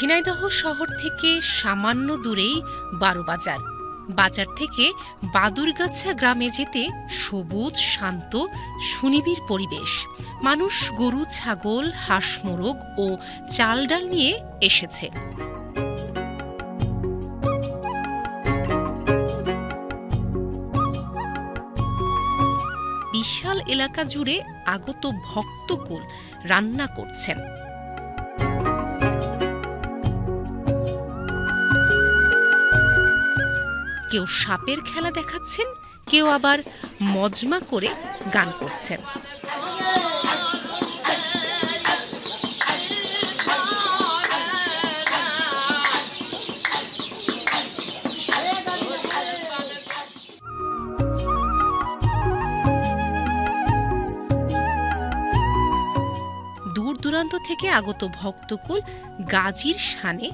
ঝিনাইদহ শহর থেকে সামান্য দূরেই বারোবাজার বাজার। থেকে বাদুরগাছা গ্রামে যেতে সবুজ, শান্ত, সুনিবিড় পরিবেশ। মানুষ গরু, ছাগল, হাঁস, মোরগ ও চাল ডাল নিয়ে এসেছে। বিশাল এলাকা জুড়ে আগত ভক্তকুল রান্না করছেন। কেউ সাপের খেলা দেখাচ্ছেন, কেউ আবার মজমা করে গান করছেন। দূর দূরান্ত থেকে আগত ভক্তকুল গাজীর শানে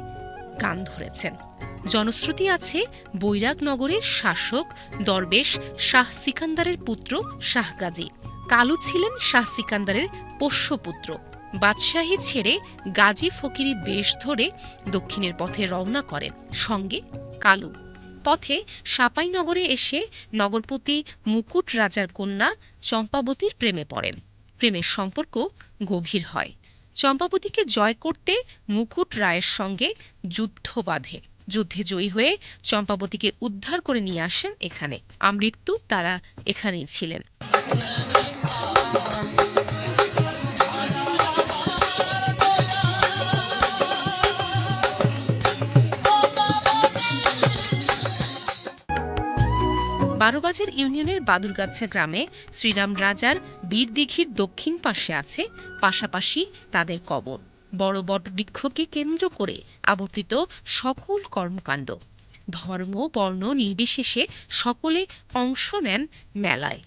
গান ধরেছেন। জনশ্রুতি আছে বৈরাগনগরের শাসক, দরবেশ শাহ সিকান্দারের পুত্র শাহ গাজী কালু ছিলেন শাহ সিকান্দারের পোষ্যপুত্র। বাদশাহী ছেড়ে গাজী ফকিরি বেশ ধরে দক্ষিণের পথে রওনা করেন। সঙ্গে কালু। পথে সাপাইনগরে এসে নগরপতি মুকুট রাজার কন্যা চম্পাবতীর প্রেমে পড়েন। প্রেমের সম্পর্ক গভীর হয়। চম্পাবতীকে জয় করতে মুকুট রায়ের সঙ্গে যুদ্ধ বাঁধে। যুদ্ধে জয়ী হয়ে চম্পাবতীকে উদ্ধার করে নিয়ে আসেন এখানে। আমৃত্যু তারা এখানেই ছিলেন। বারোবাজার ইউনিয়নের বাদুরগাছা গ্রামে শ্রীরাম রাজার বীরদিঘির দক্ষিণ পাশে আছে, পাশাপাশি তাদের কবর। বড় বট বৃক্ষকে কেন্দ্র করে আবর্তিত সকল কর্মকাণ্ড। ধর্ম, বর্ণ নির্বিশেষে সকলে অংশ নেন মেলায়।